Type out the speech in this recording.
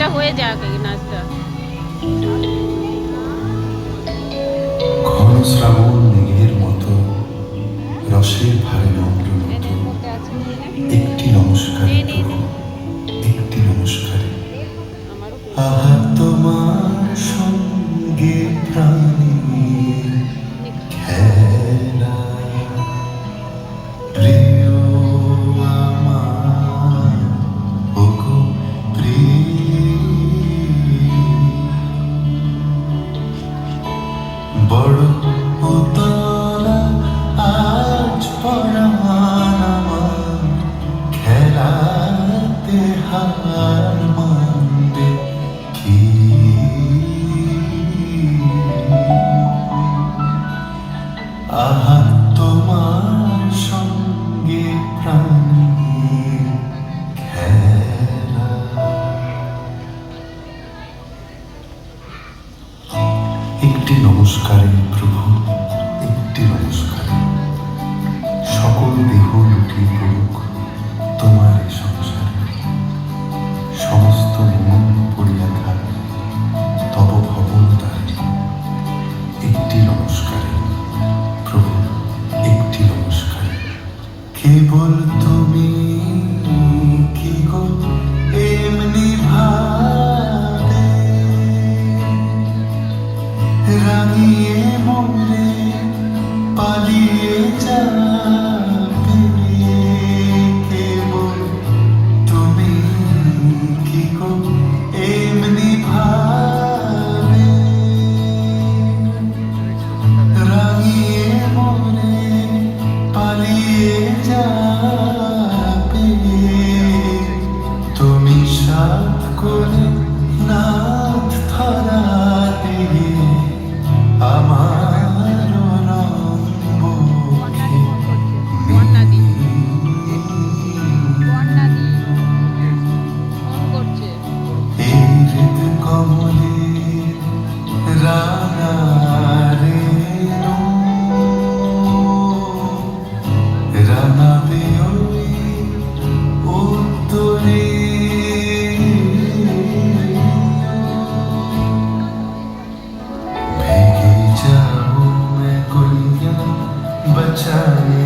এটা হয়ে যাক এই নাচটা। ঘন শ্রাবণ মেঘের মতো রসের ভারে নম্র মতো। একটি নমস্কার একটি নমস্কার আহা একটি নমস্কারে প্রভু, একটি নমস্কারে। সকল দেহ লুটিয়ে পড়ুক তোমার এই সংসারে। সমস্ত মন পড়িয়া থাক, তব ভবন দ্বারে একটি নমস্কারে প্রভু, একটি নমস্কারে। কেবল করে নাথ ধরাতে আমার 下了